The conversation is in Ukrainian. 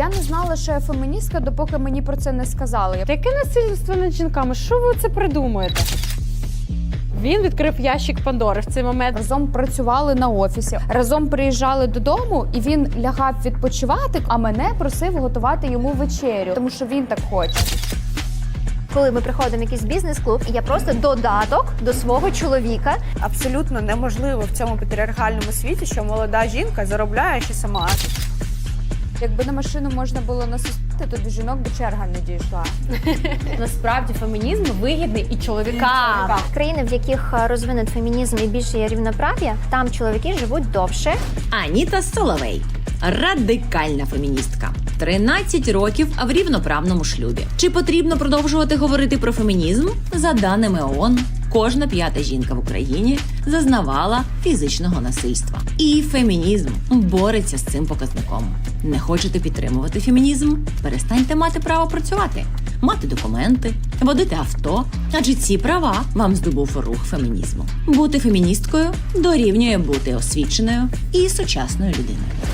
Я не знала, що я феміністка, допоки мені про це не сказали. Яке насильство над жінками? Що ви це придумуєте? Він відкрив ящик Пандори в цей момент. Разом працювали на офісі, разом приїжджали додому, і він лягав відпочивати, а мене просив готувати йому вечерю, тому що він так хоче. Коли ми приходимо в якийсь бізнес-клуб, я просто додаток до свого чоловіка. Абсолютно неможливо в цьому патріархальному світі, що молода жінка заробляє ще сама. Якби на машину можна було насустити, то до жінок би черга не дійшла. Насправді фемінізм вигідний і чоловікам. Країни, в яких е, розвинут фемінізм і більше є рівноправ'я, там чоловіки живуть довше. Аніта Соловей. Радикальна феміністка. 13 років в рівноправному шлюбі. Чи потрібно продовжувати говорити про фемінізм? За даними ООН, кожна п'ята жінка в Україні зазнавала фізичного насильства. І фемінізм бореться з цим показником. Не хочете підтримувати фемінізм? Перестаньте мати право працювати, мати документи, водити авто. Адже ці права вам здобув рух фемінізму. Бути феміністкою дорівнює бути освіченою і сучасною людиною.